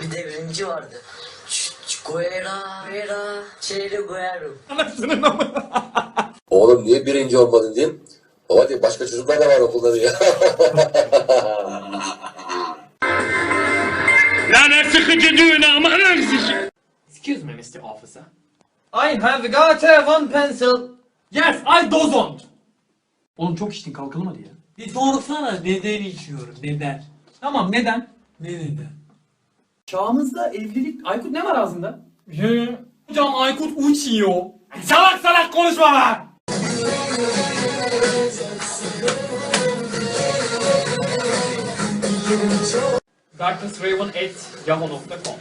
Bir de birinci vardı. Guerra, Guerra, Çeyli Guerra. Oğlum niye birinci olmadın diyeyim. Baba diye başka çocuklar da var okulda diyor. Excuse me, Mr. Officer. I have got a one pencil. Yes, I don't. Oğlum çok içtin kalkalım hadi ya. Bir sorsana neden içiyorum, neden? Tamam neden? Ne neden? Çağımızda evlilik... Aykut ne var ağzında? Hocam Aykut uçuyor. Salak salak konuşma lan! darknessraven.yahoo.com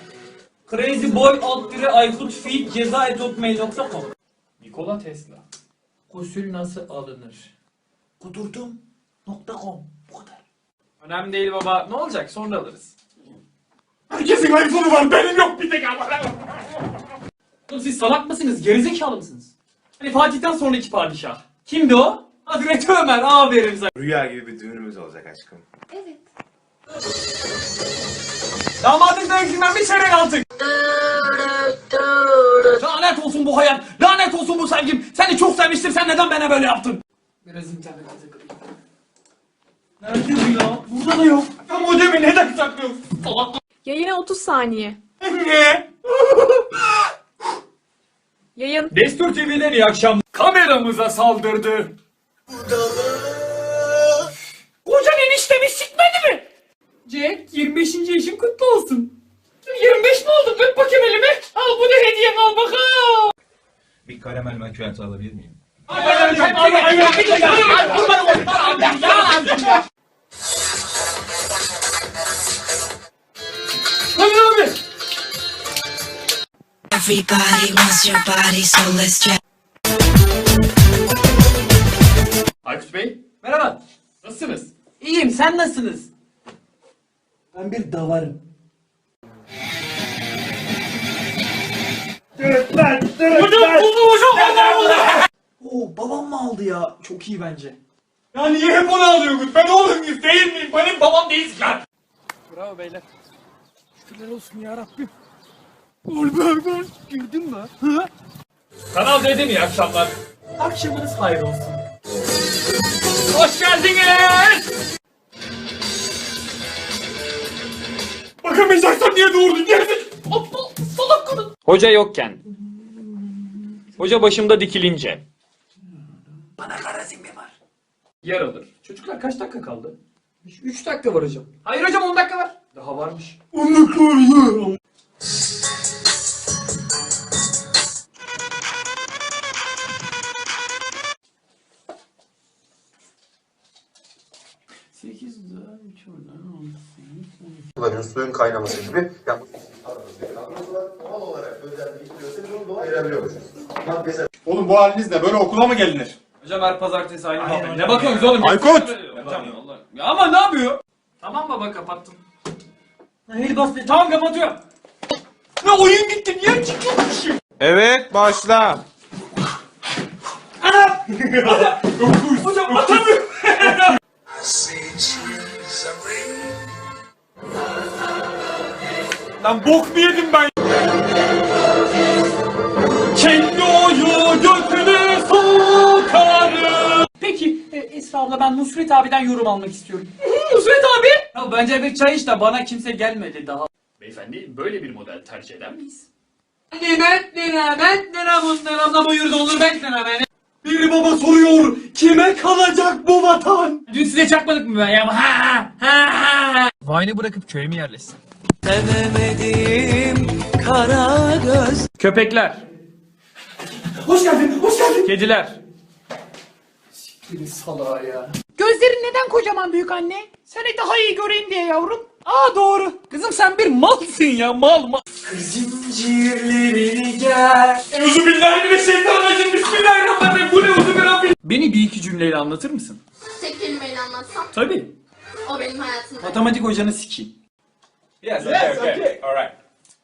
Crazy boy alt dire Aykut feed ceza et hotmail.com Nikola Tesla Gusül nasıl alınır? Kudurdum.com Bu kadar. Önemli değil baba. Ne olacak? Sonra alırız. Herkesin iPhone'u var. Benim yok bir tek ama. Oğlum siz salak mısınız? Gerizekalı mısınız? Hani Fatih'ten sonraki padişah. Kimdi o? Hazreti Ömer. Aferin sana. Rüya gibi bir düğünümüz olacak aşkım. Damadın dövüşünden bir çeyrek aldık. Lanet olsun bu hayat. Lanet olsun bu sevgim. Seni çok sevmiştim. Sen neden bana böyle yaptın? Biraz internete takılayım. Nerede bu ya? Burada da yok. Ya modemi neden saklıyorsun? Salak Yayına 30 saniye. ne? Yayın Destur TV'den iyi akşam. Kameramıza saldırdı. Kocan eniştemi sikmedi mi? Jack 25. yaşın kutlu olsun. 25 mi oldun? Öp bakayım elimi. Al bu da hediyem al bakalım. Bir karamel macchiato alabilir miyim? Hadi Everybody wants your body, so let's try. Aykut Bey, Merhaba. nasılsınız? İyiyim sen nasılsınız? Ben bir davarım. Hocam buldu hocam. Allah Allah. Oo babam mı aldı ya? Çok iyi bence. Ya niye hep onu alıyorsunuz? Ben oğlum muyuz değil miyim? Benim babam değilsin ya. Bravo beyler. Şükürler olsun be gol. Girdin mi? Kanal D'de iyi akşamlar? Akşamınız hayır olsun. Hoş geldiniz. Bakamayacaksan niye doğurdun? Gerizek. Aptal salak kadın. Hoca yokken. Hoca başımda dikilince. Bana karazimbi var. Yer alır. Çocuklar kaç dakika kaldı? 3 dakika var hocam. Hayır hocam 10 dakika var. Daha varmış. 10 dakika var ya. Suların suyun kaynaması gibi. Yani Oğlum bu halinizle böyle okula mı gelinir? Hocam her pazartesi aynı muhabbet. Ne bakıyorsunuz oğlum? Aykut! Tamam. Ya ama ne yapıyor? Tamam baba kapattım. Hayır bastı. Tamam kapatıyorum. Ne oyun gitti niye çıkıyormuşum? Evet başla. Hocam Lan bok mu yedim ben? Kendi oyu götüne sokarım. Peki e, Esra abla ben Nusret abiden yorum almak istiyorum. Nusret abi? Ya bence bir çay iç de bana kimse gelmedi daha. Beyefendi böyle bir model tercih eder miyiz? Nimet nimet nimet nimet buyurdu olur bekleme beni. Bir baba soruyor kime kalacak bu vatan? Dün size çakmadık mı ben ya? Ha ha ha. Vine'ı bırakıp köye mi yerleşsin? Köpekler. Hoş geldin, hoş geldin. Kediler. Siktirin salağa ya. Gözlerin neden kocaman büyük anne? Seni daha iyi göreyim diye yavrum. Aa doğru. Kızım sen bir malsın ya mal mal. Zincirlerini gel. Euzu billahi mineşşeytanirracim. Bismillahirrahmanirrahim. Bu ne uzun bir Rabbim. Beni bir iki cümleyle anlatır mısın? Tek kelimeyle anlatsam Tabii. o benim hayatımda. Matematik hocanı sikeyim. Yes, okay, Yes, okay. okay. Alright.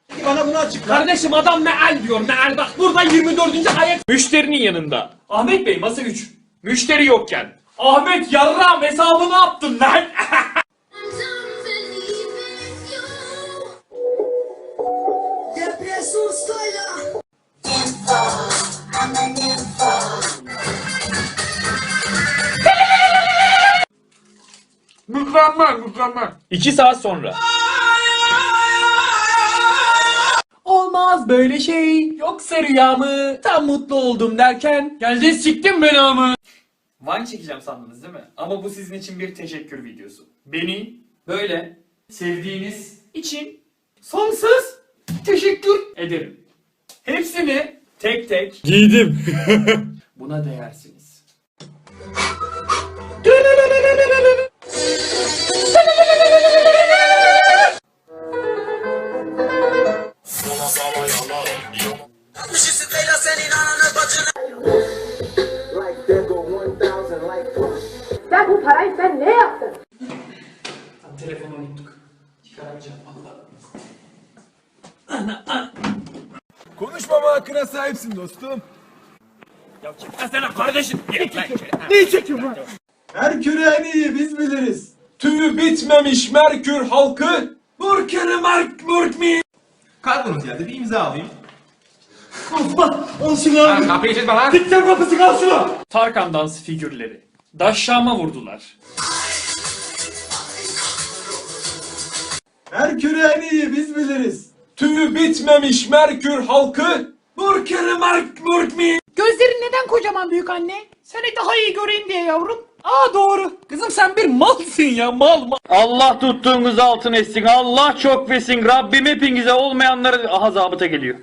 Peki bana bunu açıkla. Kardeşim adam meal diyor meal. Bak burada 24. ayet. Müşterinin yanında. Ahmet Bey masa 3. Müşteri yokken. Ahmet yarram hesabını yaptın lan. mükemmel mükemmel. 2 saat sonra. Olmaz böyle şey. Yoksa rüya mı? Tam mutlu oldum derken. Geldi siktim belamı. Vine çekeceğim sandınız değil mi? Ama bu sizin için bir teşekkür videosu. Beni böyle sevdiğiniz için sonsuz teşekkür ederim. Hepsini tek tek giydim. Buna değersiniz. Sahipsin dostum. Merkür en iyi biz biliriz. Tüyü bitmemiş Merkür halkı. Murkeri Merk Murk mi? Kalkınız yerde bir imza alayım. Tarkan dans figürleri. Daşşama vurdular. Merkür en iyi biz biliriz. Tüyü bitmemiş Merkür halkı. Murkeri Merk Murk mi? Gözlerin neden kocaman büyük anne? Seni daha iyi göreyim diye yavrum. Aa doğru. Kızım sen bir malsın ya mal mal. Allah tuttuğunuz altın etsin. Allah çok versin. Rabbim hepinize olmayanları aha zabıta geliyor.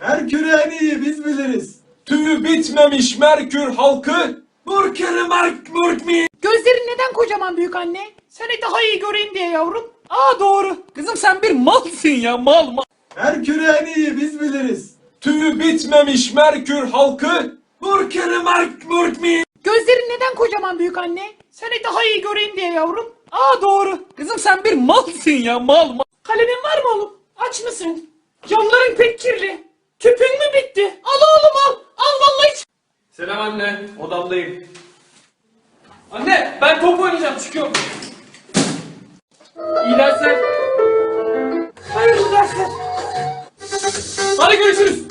Merkür en iyi biz biliriz. Tüyü bitmemiş Merkür halkı. Murkeri Merk Murk mi? Gözlerin neden kocaman büyük anne? Seni daha iyi göreyim diye yavrum. Aa doğru. Kızım sen bir malsın ya mal mal. Merkür en iyi biz biliriz. Tüyü bitmemiş Merkür halkı. Murkeri Merk Murk mi? Gözlerin neden kocaman büyük anne? Seni daha iyi göreyim diye yavrum. Aa doğru. Kızım sen bir malsın ya mal mal. Kalemin var mı oğlum? Aç mısın? Camların pek kirli. Tüpün mü bitti? Al oğlum al. Al vallahi hiç. Selam anne. Odamdayım. Anne ben top oynayacağım çıkıyorum. İyi dersler. Hayırlı dersler. Hadi görüşürüz.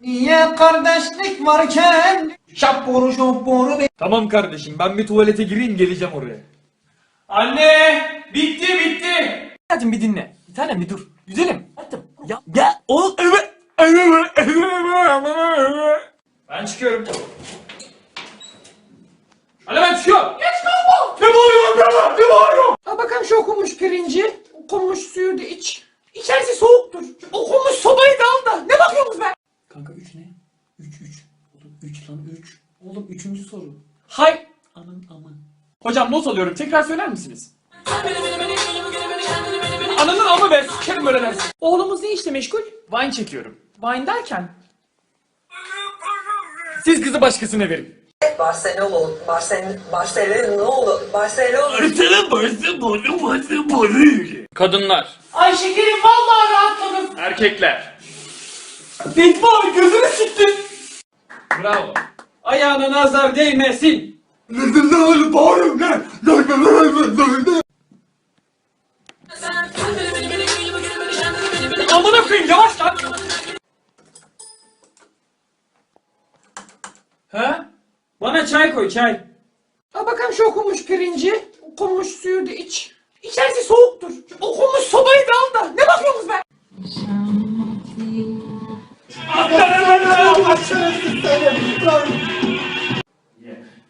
Niye kardeşlik varken? Şapboru şapboru Tamam kardeşim ben bir tuvalete gireyim geleceğim oraya. Anne bitti bitti. Hadi bir dinle. Bir tanem bir dur. Güzelim. Hadi. Ya ya o evet. Ben çıkıyorum. Hadi ben çıkıyorum. Geç kalma. Ne bağırıyorsun be? Ne bağırıyorsun? Al bakalım şu okunmuş pirinci. Okunmuş suyu da iç. İçerisi soğuktur. Şu okunmuş sobayı da al da. Ne bakıyorsunuz be? Kanka 3 ne? 3 3. Oğlum 3 lan 3. Oğlum 3. soru. Hay. Aman aman. Hocam not alıyorum. Tekrar söyler misiniz? Ananın amı be. Sikerim böyle dersin. Oğlumuz ne işle meşgul? Wine çekiyorum. Wine derken. Siz kızı başkasına verin. Barcelona, Barcelona, Barcelona, Barcelona. Kadınlar. Ay şekerim vallahi rahatladım. Erkekler. Fetva gözünü siktin. Bravo. Ayağına nazar değmesin. Amına koyayım yavaş lan. Ha? Bana çay koy çay. Al bakalım şu okunmuş pirinci. Okunmuş suyu da iç. İçerisi soğuktur. Şu okunmuş sobayı da al da. Ne bakıyorsunuz be?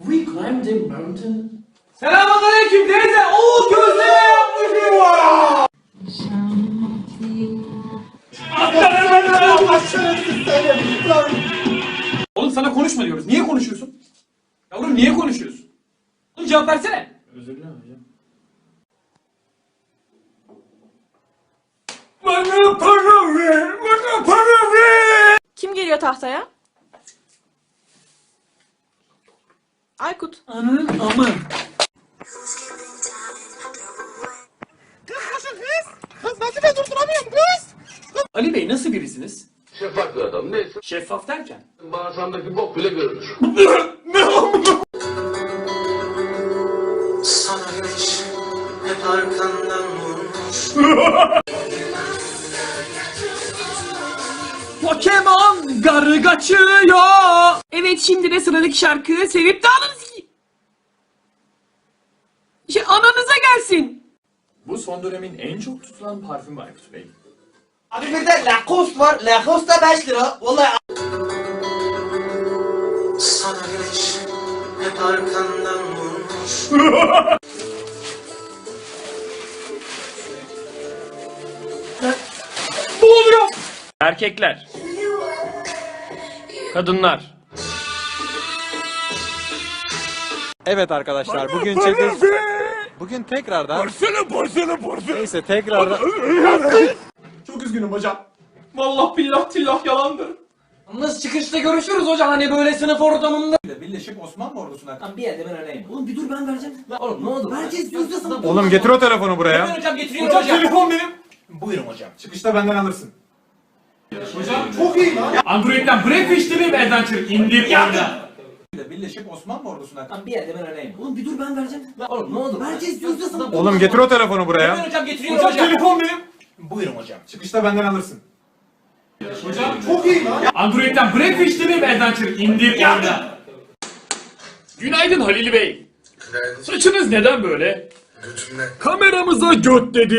We climbed the mountain. Selamünaleyküm teyze. Oo gözleme yapmışım var. Oğlum sana konuşma diyoruz. Niye konuşuyorsun? Yavrum niye konuşuyorsun? Oğlum cevap versene. Özür dilerim hocam. Bana para ver, bana para ver. Kim geliyor tahtaya? Aykut. Ananın amı. Ali Bey nasıl birisiniz? Şeffaf bir adam. Neyse. Şeffaf derken? Bağırsağındaki bok bile görünür. Pokemon garı kaçıyor. Evet şimdi de sıradaki şarkı sevip de alırız ki. Şey, ananıza gelsin. Bu son dönemin en çok tutulan parfümü Aykut Bey. Abi bir de Lacoste var. Lacoste da 5 lira. Vallahi... Sana güneş hep arkandan vurmuş. Erkekler. Kadınlar. Evet arkadaşlar bugün çekeceğiz. Bugün tekrardan Neyse tekrardan Çok üzgünüm hocam. Vallahi billah tillah yalandır. Yalnız çıkışta görüşürüz hocam hani böyle sınıf ortamında. Birleşik Osmanlı ordusuna. Bir yerde ben öyleyim. Oğlum bir dur ben vereceğim. Oğlum ne oldu? Vereceğiz da sana. Oğlum getir o telefonu buraya. Hocam getiriyorum hocam. telefon benim. Buyurun hocam. Çıkışta benden alırsın. Hocam çok iyi lan. Android'den Breakfast TV Adventure indir oyna. Birleşik Osmanlı ordusuna. Bir yerde ben öyleyim. Oğlum bir dur ben vereceğim. Oğlum ne oldu? Da sana. Oğlum getir o telefonu buraya. Hocam getiriyorum Hocam hocam. telefon benim. Buyurun hocam. Çıkışta benden alırsın. Hocam çok iyi lan. Android'den Breakfast TV Adventure indir oyna. Günaydın Halil Bey. Saçınız neden böyle? Kameramıza göt dedi.